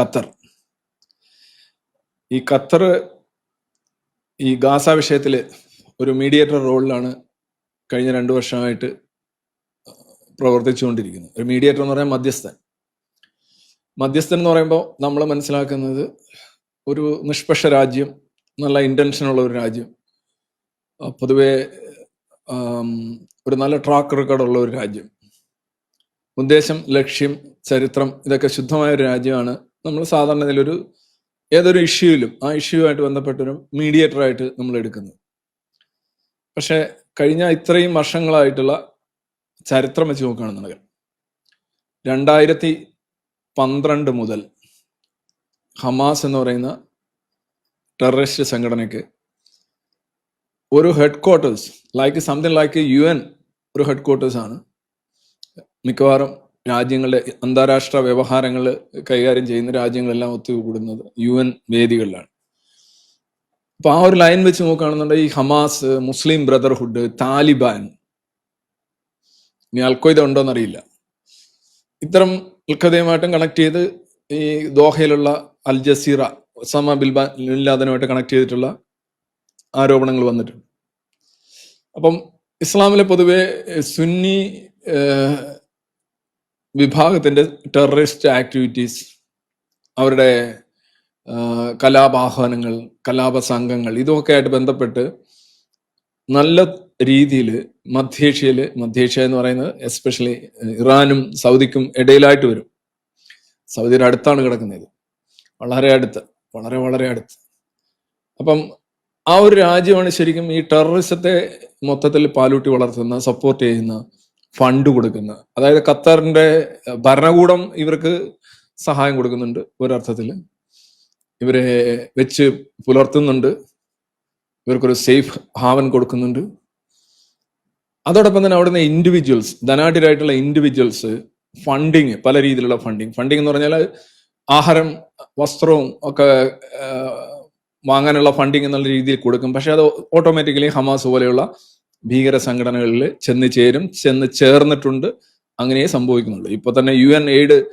Qatar. ഈ Qatar ഈ Gaza വിഷയത്തിൽ ഒരു മീഡിയേറ്റർ റോളിലാണ് കഴിഞ്ഞ രണ്ട് വർഷമായിട്ട് പ്രവർത്തിച്ചുകൊണ്ടിരിക്കുന്നത്. ഒരു മീഡിയേറ്റർ എന്ന് പറയാൻ മധ്യസ്ഥൻ. മധ്യസ്ഥൻ എന്ന് പറയുമ്പോൾ നമ്മൾ മനസ്സിലാക്കുന്നത് ഒരു നിഷ്പക്ഷ രാജ്യം നല്ല ഇന്റൻഷനുള്ള ഒരു രാജ്യം പൊതുവെ ഒരു നല്ല ട്രാക്ക് റെക്കോർഡ് ഉള്ള ഒരു രാജ്യം. ഉദ്ദേശം ലക്ഷ്യം ചരിത്രം ഇതൊക്കെ ശുദ്ധമായ ഒരു രാജ്യമാണ്. നമ്മൾ സാധാരണ ഇതിലൊരു ഏതൊരു ഇഷ്യൂയിലും ആ ഇഷ്യൂവായിട്ട് ബന്ധപ്പെട്ടൊരു മീഡിയേറ്ററായിട്ട് നമ്മൾ എടുക്കുന്നത് പക്ഷേ കഴിഞ്ഞ ഇത്രയും വർഷങ്ങളായിട്ടുള്ള ചരിത്രം വെച്ച് നോക്കുകയാണെന്നുണ്ടെങ്കിൽ രണ്ടായിരത്തി പന്ത്രണ്ട് മുതൽ ഹമാസ് എന്ന് പറയുന്ന ടെററിസ്റ്റ് സംഘടനയ്ക്ക് ഒരു headquarters like something like U N ഒരു ഹെഡ് ക്വാർട്ടേഴ്സ് ആണ് മിക്കവാറും രാജ്യങ്ങളുടെ അന്താരാഷ്ട്ര വ്യവഹാരങ്ങൾ കൈകാര്യം ചെയ്യുന്ന രാജ്യങ്ങളെല്ലാം ഒത്തുകൂടുന്നത് യു എൻ വേദികളിലാണ്. അപ്പൊ ആ ഒരു ലൈൻ വെച്ച് നോക്കുകയാണെന്നുണ്ടെങ്കിൽ ഈ ഹമാസ് മുസ്ലിം ബ്രദർഹുഡ് താലിബാൻ ഇനി അൽക്കൊയ്ത ഉണ്ടോന്നറിയില്ല. ഇത്തരം അൽഖദയുമായിട്ടും കണക്ട് ചെയ്ത് ഈ ദോഹയിലുള്ള അൽ ജസീറ ഒസാമ ബിൽബാ കണക്ട് ചെയ്തിട്ടുള്ള ആരോപണങ്ങൾ വന്നിട്ടുണ്ട്. അപ്പം ഇസ്ലാമിലെ പൊതുവെ സുന്നി ഏഹ്, വിഭാഗത്തിന്റെ ടെററിസ്റ്റ് ആക്ടിവിറ്റീസ് അവരുടെ കലാപാഹ്വാനങ്ങൾ കലാപ സംഘങ്ങൾ ഇതൊക്കെ ആയിട്ട് ബന്ധപ്പെട്ട് നല്ല രീതിയിൽ മധ്യേഷ്യയിൽ മധ്യേഷ്യ എന്ന് പറയുന്നത് എസ്പെഷ്യലി ഇറാനും സൗദിക്കും ഇടയിലായിട്ട് വരും. സൗദിയുടെ അടുത്താണ് കിടക്കുന്നത്. വളരെ അടുത്ത് വളരെ വളരെ അടുത്ത്. അപ്പം ആ ഒരു രാജ്യമാണ് ശരിക്കും ഈ ടെററിസത്തെ മൊത്തത്തിൽ പാലൂട്ടി വളർത്തുന്ന സപ്പോർട്ട് ചെയ്യുന്ന ഫണ്ട് കൊടുക്കുന്ന അതായത് ഖത്തറിന്റെ ഭരണകൂടം ഇവർക്ക് സഹായം കൊടുക്കുന്നുണ്ട് ഒരർത്ഥത്തിൽ ഇവരെ വെച്ച് പുലർത്തുന്നുണ്ട്. ഇവർക്കൊരു സേഫ് ഹാവൻ കൊടുക്കുന്നുണ്ട്. അതോടൊപ്പം തന്നെ അവിടുന്ന് ഇൻഡിവിജ്വൽസ് ധനാഢ്യരായിട്ടുള്ള ഇൻഡിവിജ്വൽസ് ഫണ്ടിങ് പല രീതിയിലുള്ള ഫണ്ടിങ് ഫണ്ടിങ് എന്ന് പറഞ്ഞാൽ ആഹാരം വസ്ത്രവും ഒക്കെ വാങ്ങാനുള്ള ഫണ്ടിങ് എന്നുള്ള രീതിയിൽ കൊടുക്കും. പക്ഷെ അത് ഓട്ടോമാറ്റിക്കലി ഹമാസ് പോലെയുള്ള ഭീകര സംഘടനകളിൽ ചെന്ന് ചേരും ചെന്ന് ചേർന്നിട്ടുണ്ട്. അങ്ങനെ സംഭവിക്കുന്നുള്ളൂ. ഇപ്പൊ തന്നെ യു എൻ എയ്ഡ്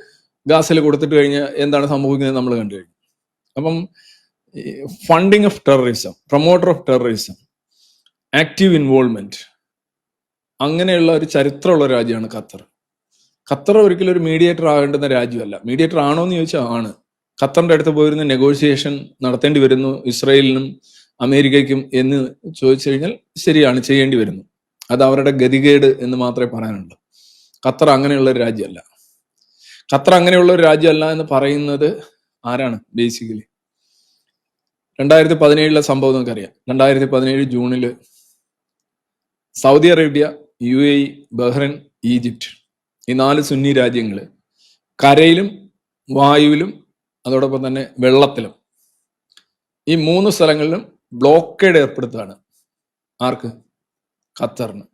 ഗാസിൽ കൊടുത്തിട്ട് കഴിഞ്ഞ് എന്താണ് സംഭവിക്കുന്നത് നമ്മൾ കണ്ടു കഴിഞ്ഞു. അപ്പം funding of terrorism promoter of terrorism active involvement അങ്ങനെയുള്ള ഒരു ചരിത്രമുള്ള രാജ്യമാണ് ഖത്തർ. ഖത്തർ ഒരിക്കലും ഒരു മീഡിയേറ്റർ ആകേണ്ടുന്ന രാജ്യമല്ല. മീഡിയേറ്റർ ആണോ എന്ന് ചോദിച്ചാൽ ആണ്. ഖത്തറിന്റെ അടുത്ത് പോയിരുന്ന നെഗോഷിയേഷൻ നടത്തേണ്ടി വരുന്നു. ഇസ്രായേലിനും അമേരിക്കയ്ക്കും എന്ന് ചോദിച്ചു കഴിഞ്ഞാൽ ശരിയാണ് ചെയ്യേണ്ടി വരുന്നു. അത് അവരുടെ ഗതികേട് എന്ന് മാത്രമേ പറയാനുള്ളൂ. ഖത്തർ അങ്ങനെയുള്ള ഒരു രാജ്യമല്ല. ഖത്തർ അങ്ങനെയുള്ള ഒരു രാജ്യമല്ല എന്ന് പറയുന്നത് ആരാണ് ബേസിക്കലി രണ്ടായിരത്തി പതിനേഴിലെ സംഭവം നമുക്കറിയാം. രണ്ടായിരത്തി പതിനേഴ് ജൂണിൽ Saudi Arabia U A Bahrain Egypt ഈ നാല് സുന്നി രാജ്യങ്ങൾ കരയിലും വായുവിലും അതോടൊപ്പം തന്നെ വെള്ളത്തിലും ഈ മൂന്ന് സ്ഥലങ്ങളിലും ബ്ലോക്കേഡ് ഏർപ്പെടുത്തുകയാണ്. ആർക്ക്? ഖത്തറിന്.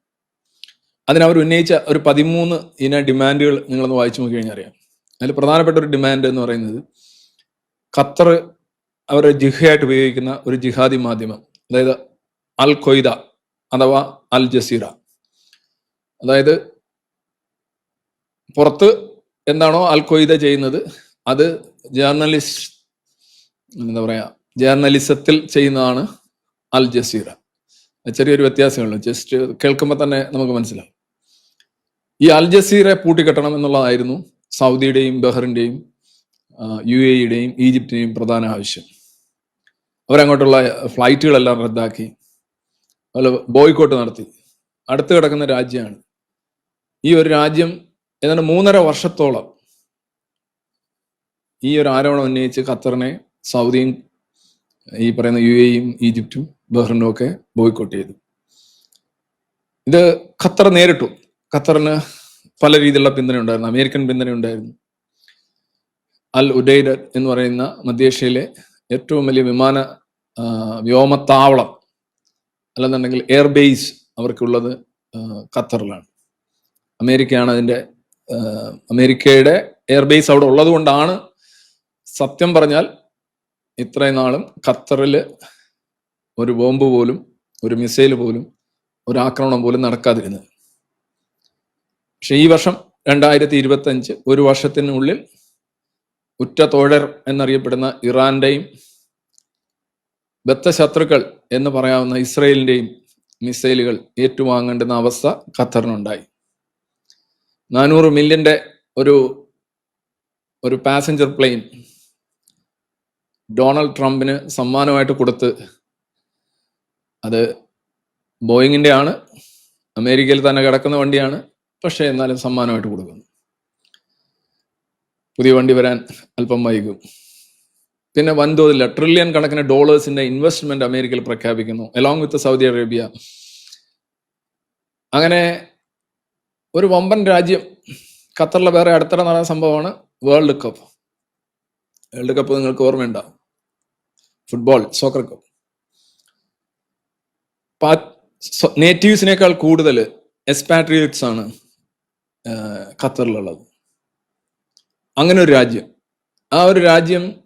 അതിനവർ ഉന്നയിച്ച ഒരു പതിമൂന്ന് ഇന ഡിമാൻഡുകൾ നിങ്ങളൊന്ന് വായിച്ചു നോക്കി കഴിഞ്ഞാൽ അറിയാം. അതിൽ പ്രധാനപ്പെട്ട ഒരു ഡിമാൻഡ് എന്ന് പറയുന്നത് ഖത്തർ അവർ ജിഹയായിട്ട് ഉപയോഗിക്കുന്ന ഒരു ജിഹാദി മാധ്യമം അതായത് അൽ ഖൊയ്ദ അഥവാ അൽ ജസീറ. അതായത് പുറത്ത് എന്താണോ അൽ ഖൊയ്ദ ചെയ്യുന്നത് അത് ജേർണലിസ്റ്റ് എന്താ പറയാ ജേർണലിസത്തിൽ ചെയ്യുന്നതാണ് അൽ ജസീറ. ചെറിയൊരു വ്യത്യാസമുള്ളൂ ജസ്റ്റ് കേൾക്കുമ്പോൾ തന്നെ നമുക്ക് മനസ്സിലാവും. ഈ അൽ ജസീറ പൂട്ടിക്കെട്ടണം എന്നുള്ളതായിരുന്നു സൗദിയുടെയും ബഹ്റിന്റെയും യു എ ഇയുടെയും ഈജിപ്തിന്റെയും പ്രധാന ആവശ്യം. അവരങ്ങോട്ടുള്ള ഫ്ലൈറ്റുകളെല്ലാം റദ്ദാക്കി. അതുപോലെ ബോയ്ക്കോട്ട് നടത്തി. അടുത്ത് കിടക്കുന്ന രാജ്യമാണ്. ഈ ഒരു രാജ്യം ഏതാണ്ട് മൂന്നര വർഷത്തോളം ഈ ഒരു ആരോപണം ഉന്നയിച്ച് ഖത്തറിനെ സൗദിയും ഈ പറയുന്ന യു എയും ഈജിപ്തും ബഹ്റിനും ഒക്കെ ബോയ്ക്കോട്ട് ചെയ്തു. ഇത് ഖത്തർ നേരിട്ടു. ഖത്തറിന് പല രീതിയിലുള്ള പിന്തുണ ഉണ്ടായിരുന്നു അമേരിക്കൻ പിന്തുണ ഉണ്ടായിരുന്നു അൽ ഉഡൈഡ് എന്ന് പറയുന്ന മധ്യേഷ്യയിലെ ഏറ്റവും വലിയ വിമാന വ്യോമത്താവളം അല്ലെന്നുണ്ടെങ്കിൽ എയർബേസ് അവർക്കുള്ളത് ഖത്തറിലാണ്. അമേരിക്കയാണ് അതിന്റെ അമേരിക്കയുടെ എയർബേസ് അവിടെ ഉള്ളത് കൊണ്ടാണ് സത്യം പറഞ്ഞാൽ ഇത്രയും നാളും ഖത്തറിൽ ഒരു ബോംബ് പോലും ഒരു മിസൈൽ പോലും ഒരു ആക്രമണം പോലും നടക്കാതിരുന്നത്. പക്ഷെ ഈ വർഷം രണ്ടായിരത്തി ഇരുപത്തി അഞ്ച് ഒരു വർഷത്തിനുള്ളിൽ ഉറ്റ തോഴർ എന്നറിയപ്പെടുന്ന ഇറാന്റെയും ബദ്ധശത്രുക്കൾ എന്ന് പറയാവുന്ന ഇസ്രയേലിന്റെയും മിസൈലുകൾ ഏറ്റുവാങ്ങേണ്ടുന്ന അവസ്ഥ ഖത്തറിനുണ്ടായി. നാനൂറ് മില്യന്റെ ഒരു ഒരു പാസഞ്ചർ പ്ലെയിൻ ഡൊണാൾഡ് ട്രംപിന് സമ്മാനമായിട്ട് കൊടുത്ത് അത് ബോയിങ്ങിന്റെ ആണ് അമേരിക്കയിൽ തന്നെ കിടക്കുന്ന വണ്ടിയാണ് പക്ഷേ എന്നാലും സമ്മാനമായിട്ട് കൊടുക്കുന്നു. പുതിയ വണ്ടി വരാൻ അല്പം വൈകും. പിന്നെ വൻതോതില്ല ട്രില്യൺ കണക്കിന് ഡോളേഴ്സിന്റെ ഇൻവെസ്റ്റ്മെന്റ് അമേരിക്കയിൽ പ്രഖ്യാപിക്കുന്നു അലോങ് വിത്ത് സൗദി അറേബ്യ. അങ്ങനെ ഒരു വമ്പൻ രാജ്യം ഖത്തറിലെ വേറെ അടുത്തിടെ നടന്ന സംഭവമാണ് വേൾഡ് കപ്പ്. വേൾഡ് കപ്പ് നിങ്ങൾക്ക് ഓർമ്മയുണ്ടാവും. ഫുട്ബോൾ സോക്കർ നേറ്റീവ്സിനേക്കാൾ കൂടുതൽ എക്സ്പാട്രിയേറ്റ്സ് ആണ് ഖത്തറിലുള്ളത്. അങ്ങനെ ഒരു രാജ്യം. ആ ഒരു രാജ്യം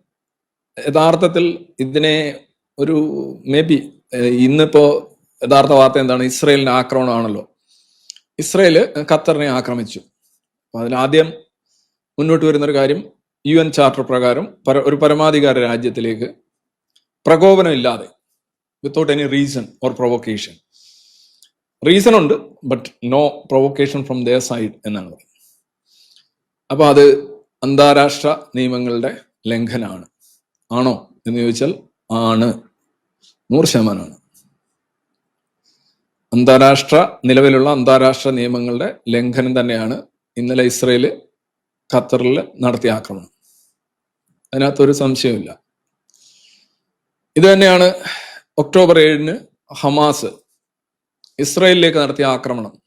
യഥാർത്ഥത്തിൽ ഇതിനെ ഒരു മേ ബി ഇന്നിപ്പോ യഥാർത്ഥ വാർത്ത എന്താണ്? ഇസ്രയേലിന്റെ ആക്രമണമാണല്ലോ. ഇസ്രയേൽ ഖത്തറിനെ ആക്രമിച്ചു. അപ്പൊ അതിലാദ്യം മുന്നോട്ട് വരുന്ന ഒരു കാര്യം യു എൻ ചാർട്ടർ പ്രകാരം പര- ഒരു പരമാധികാര രാജ്യത്തിലേക്ക് പ്രകോപനമില്ലാതെ without any reason or provocation reason ഉണ്ട് but no provocation from their side എന്നാണ് പറയുന്നത്. അപ്പൊ അത് അന്താരാഷ്ട്ര നിയമങ്ങളുടെ ലംഘനമാണ്. ആണോ എന്ന് ചോദിച്ചാൽ ആണ്. നൂറ് ശതമാനമാണ്. അന്താരാഷ്ട്ര നിലവിലുള്ള അന്താരാഷ്ട്ര നിയമങ്ങളുടെ ലംഘനം തന്നെയാണ് ഇന്നലെ ഇസ്രയേൽ ഖത്തറിൽ നടത്തിയ ആക്രമണം. അതിനകത്തൊരു സംശയമില്ല ഇത് തന്നെയാണ് ഒക്ടോബർ ഏഴിന് ഹമാസ് ഇസ്രയേലിലേക്ക് നടത്തിയ ആക്രമണം.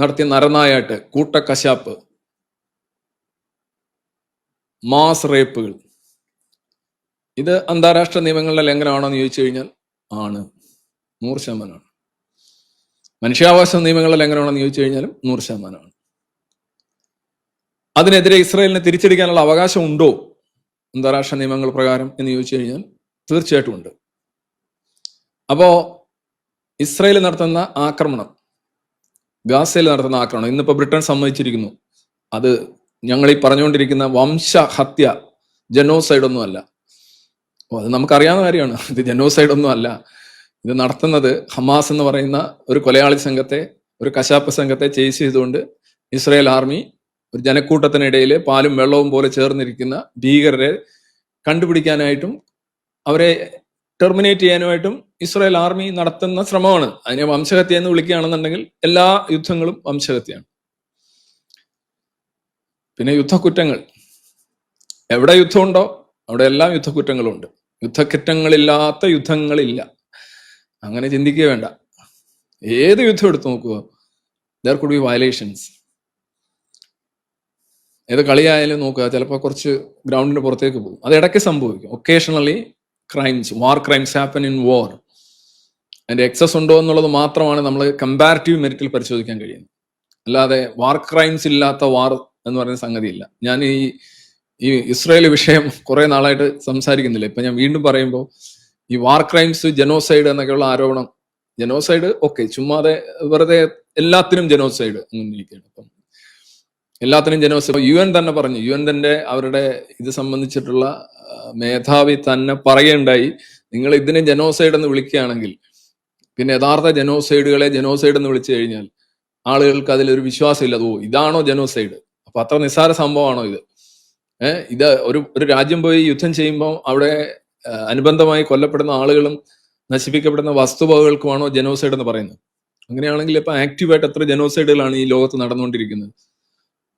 നടത്തിയ നരനായാട്ട് കൂട്ടക്കശാപ്പ് മാസ് റേപ്പുകൾ. ഇത് അന്താരാഷ്ട്ര നിയമങ്ങളുടെ ലംഘനമാണോ എന്ന് ചോദിച്ചു കഴിഞ്ഞാൽ ആണ്. നൂറ് ശതമാനമാണ്. മനുഷ്യാവകാശ നിയമങ്ങളുടെ ലംഘനമാണോ എന്ന് ചോദിച്ചു കഴിഞ്ഞാലും നൂറ് ശതമാനമാണ്. അതിനെതിരെ ഇസ്രയേലിനെ തിരിച്ചടിക്കാനുള്ള അവകാശം ഉണ്ടോ അന്താരാഷ്ട്ര നിയമങ്ങൾ പ്രകാരം എന്ന് ചോദിച്ചു കഴിഞ്ഞാൽ തീർച്ചയായിട്ടും ഉണ്ട്. അപ്പോ ഇസ്രയേൽ നടത്തുന്ന ആക്രമണം ഗാസയിൽ നടത്തുന്ന ആക്രമണം ഇന്നിപ്പോൾ ബ്രിട്ടൻ സമ്മതിച്ചിരിക്കുന്നു. അത് ഞങ്ങൾ ഈ പറഞ്ഞുകൊണ്ടിരിക്കുന്ന വംശഹത്യ ജനോസൈഡ് ഒന്നും അല്ല. അത് നമുക്കറിയാവുന്ന കാര്യമാണ്. ഇത് ജനോസൈഡ് ഒന്നും അല്ല. ഇത് നടത്തുന്നത് ഹമാസ് എന്ന് പറയുന്ന ഒരു കൊലയാളി സംഘത്തെ ഒരു കശാപ്പ് സംഘത്തെ ചേസ് ചെയ്തുകൊണ്ട് ഇസ്രായേൽ ആർമി ഒരു ജനക്കൂട്ടത്തിനിടയിൽ പാലും വെള്ളവും പോലെ ചേർന്നിരിക്കുന്ന ഭീകരരെ കണ്ടുപിടിക്കാനായിട്ടും അവരെ ടെർമിനേറ്റ് ചെയ്യാനുമായിട്ടും ഇസ്രായേൽ ആർമി നടത്തുന്ന ശ്രമമാണ്. അതിനെ വംശഹത്യ എന്ന് വിളിക്കുകയാണെന്നുണ്ടെങ്കിൽ എല്ലാ യുദ്ധങ്ങളും വംശഹത്യയാണ്. പിന്നെ യുദ്ധക്കുറ്റങ്ങൾ. എവിടെ യുദ്ധമുണ്ടോ അവിടെ എല്ലാം യുദ്ധക്കുറ്റങ്ങളും ഉണ്ട് യുദ്ധക്കുറ്റങ്ങളില്ലാത്ത യുദ്ധങ്ങളില്ല. അങ്ങനെ ചിന്തിക്കുക വേണ്ട. ഏത് യുദ്ധം എടുത്തു നോക്കുക? ദർ കുഡ് ബി വയലേഷൻസ് ഏത് കളിയായാലും നോക്കുക. ചിലപ്പോൾ കുറച്ച് ഗ്രൗണ്ടിന് പുറത്തേക്ക് പോകും. അത് ഇടയ്ക്ക് സംഭവിക്കും. Occasionally crimes war crimes happen in war അതിന്റെ എക്സസ് ഉണ്ടോ എന്നുള്ളത് മാത്രമാണ് നമ്മൾ കമ്പാരിറ്റീവ് മെറിറ്റിൽ പരിശോധിക്കാൻ കഴിയുന്നത്. അല്ലാതെ വാർ ക്രൈംസ് ഇല്ലാത്ത വാർ എന്ന് പറയുന്ന സംഗതിയില്ല. ഞാൻ ഈ ഈ ഇസ്രായേൽ വിഷയം കുറെ നാളായിട്ട് സംസാരിക്കുന്നില്ല. ഇപ്പൊ ഞാൻ വീണ്ടും പറയുമ്പോൾ ഈ വാർ ക്രൈംസ് ജനോസൈഡ് എന്നൊക്കെയുള്ള ആരോപണം ജനോസൈഡ് ഓക്കെ ചുമ്മാതെ വെറുതെ എല്ലാത്തിനും ജനോസൈഡ് അങ്ങനെ ഇരിക്കുകയാണ് അപ്പം എല്ലാത്തിനും ജനോസൈഡ് യു എൻ തന്നെ പറഞ്ഞു. യു എൻ തന്നെ അവരുടെ ഇത് സംബന്ധിച്ചിട്ടുള്ള മേധാവി തന്നെ പറയുണ്ടായി നിങ്ങൾ ഇതിനെ ജനോസൈഡ് എന്ന് വിളിക്കുകയാണെങ്കിൽ പിന്നെ യഥാർത്ഥ ജനോസൈഡുകളെ ജനോസൈഡ് എന്ന് വിളിച്ചു കഴിഞ്ഞാൽ ആളുകൾക്ക് അതിലൊരു വിശ്വാസമില്ല. ഓ ഇതാണോ ജനോസൈഡ്? അപ്പൊ അത്ര നിസ്സാര സംഭവമാണോ ഇത്? ഏഹ് ഇത് ഒരു ഒരു രാജ്യം പോയി യുദ്ധം ചെയ്യുമ്പോൾ അവിടെ അനുബന്ധമായി കൊല്ലപ്പെടുന്ന ആളുകളും നശിപ്പിക്കപ്പെടുന്ന വസ്തുവകകൾക്കുമാണോ ജനോസൈഡ് എന്ന് പറയുന്നത്? അങ്ങനെയാണെങ്കിൽ ഇപ്പൊ ആക്റ്റീവായിട്ട് എത്ര ജനോസൈഡുകളാണ് ഈ ലോകത്ത് നടന്നുകൊണ്ടിരിക്കുന്നത്?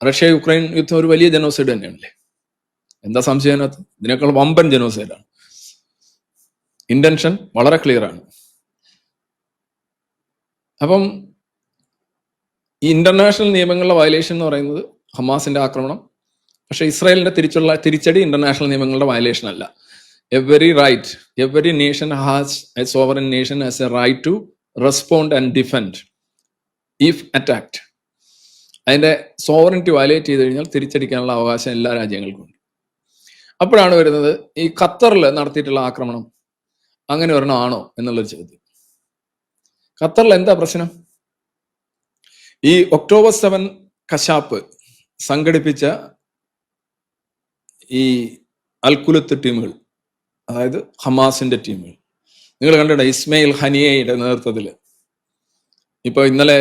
റഷ്യ യുക്രൈൻ യുദ്ധം ഒരു വലിയ ജനോസൈഡ് തന്നെയാണല്ലേ? എന്താ സംശയം അതിനകത്ത്? ഇതിനേക്കാൾ വമ്പൻ ജനോസൈഡാണ് ഇന്റൻഷൻ വളരെ ക്ലിയർ ആണ്. അപ്പം ഈ ഇന്റർനാഷണൽ നിയമങ്ങളുടെ വയലേഷൻ എന്ന് പറയുന്നത് ഹമാസിന്റെ ആക്രമണം. പക്ഷെ ഇസ്രായേലിന്റെ തിരിച്ചുള്ള തിരിച്ചടി ഇന്റർനാഷണൽ നിയമങ്ങളുടെ വയലേഷൻ അല്ല. Every right every nation has a sovereign nation has a right to respond and defend if attacked അതിന്റെ സോവറിനിറ്റി വയലേറ്റ് ചെയ്ത് കഴിഞ്ഞാൽ തിരിച്ചടിക്കാനുള്ള അവകാശം എല്ലാ രാജ്യങ്ങൾക്കും ഉണ്ട്. അപ്പോഴാണ് വരുന്നത് ഈ ഖത്തറിൽ നടത്തിയിട്ടുള്ള ആക്രമണം അങ്ങനെ ഒരെണ്ണം ആണോ എന്നുള്ളൊരു ചോദ്യം. ഖത്തറിൽ എന്താ പ്രശ്നം? ഈ ഒക്ടോബർ സെവൻ കശാപ്പ് സംഘടിപ്പിച്ച ഈ അൽക്കുലത്ത് ടീമുകൾ അതായത് ഹമാസിന്റെ ടീമുകൾ. നിങ്ങൾ കണ്ടിട്ടുണ്ട്? ഇസ്മയിൽ ഹനിയയുടെ നേതൃത്വത്തിൽ ഇപ്പൊ ഇന്നലെ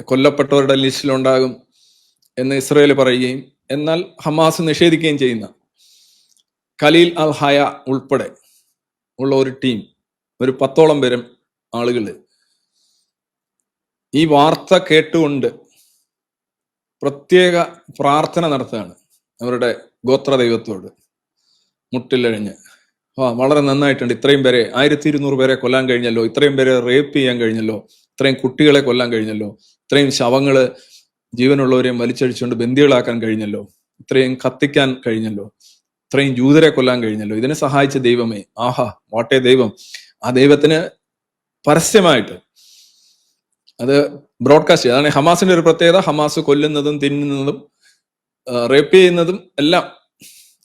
കൊല്ലപ്പെട്ടവരുടെ ലിസ്റ്റിലുണ്ടാകും എന്ന് ഇസ്രയേൽ പറയുകയും എന്നാൽ ഹമാസ് നിഷേധിക്കുകയും ചെയ്യുന്ന ഖലീൽ അൽ ഹയ ഉൾപ്പെടെ ഉള്ള ഒരു ടീം ഒരു പത്തോളം പേരും ആളുകൾ ഈ വാർത്ത കേട്ടുകൊണ്ട് പ്രത്യേക പ്രാർത്ഥന നടത്തുകയാണ് അവരുടെ ഗോത്ര ദൈവത്തോട്. മുട്ടിലഴിഞ്ഞ്. വളരെ നന്നായിട്ടുണ്ട്. ഇത്രയും പേരെ ആയിരത്തി ഇരുന്നൂറ് പേരെ കൊല്ലാൻ കഴിഞ്ഞല്ലോ. ഇത്രയും പേരെ റേപ്പ് ചെയ്യാൻ കഴിഞ്ഞല്ലോ. ഇത്രയും കുട്ടികളെ കൊല്ലാൻ കഴിഞ്ഞല്ലോ. ഇത്രയും ശവങ്ങൾ ജീവനുള്ളവരെയും വലിച്ചഴിച്ചുകൊണ്ട് ബന്ദികളാക്കാൻ കഴിഞ്ഞല്ലോ. ഇത്രയും കത്തിക്കാൻ കഴിഞ്ഞല്ലോ. ഇത്രയും ജൂതരെ കൊല്ലാൻ കഴിഞ്ഞല്ലോ. ഇതിനെ സഹായിച്ച ദൈവമേ. ആഹാ വാട്ടേ ദൈവം. ആ ദൈവത്തിന് പരസ്യമായിട്ട് അത് ബ്രോഡ്കാസ്റ്റ് അതാണ് ഹമാസിന്റെ ഒരു പ്രത്യേകത. ഹമാസ് കൊല്ലുന്നതും തിന്നുന്നതും റേപ്പ് ചെയ്യുന്നതും എല്ലാം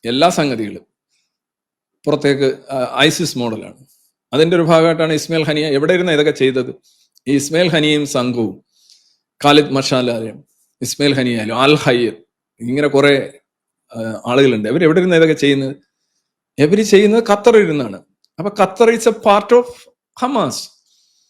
എല്ലാ സംഗതികളും പുറത്തേക്ക് ഐസിസ് മോഡലാണ്. അതിന്റെ ഒരു ഭാഗമായിട്ടാണ് ഇസ്മയിൽ ഹനിയ എവിടെ ഇരുന്ന ഇതൊക്കെ ചെയ്തത്? ഇസ്മയിൽ ഹനിയും സംഘവും. ഖാലിദ് മഷാലും ഇസ്മയിൽ ഹനിയായാലും അൽ ഹയ്യർ ഇങ്ങനെ കുറെ ആളുകളുണ്ട്. അവർ എവിടെ ഇരുന്ന് ഇതൊക്കെ ചെയ്യുന്നത്? ഇവർ ചെയ്യുന്നത് ഖത്തർ ഇരുന്നാണ് അപ്പൊ Qatar is a part of Hamas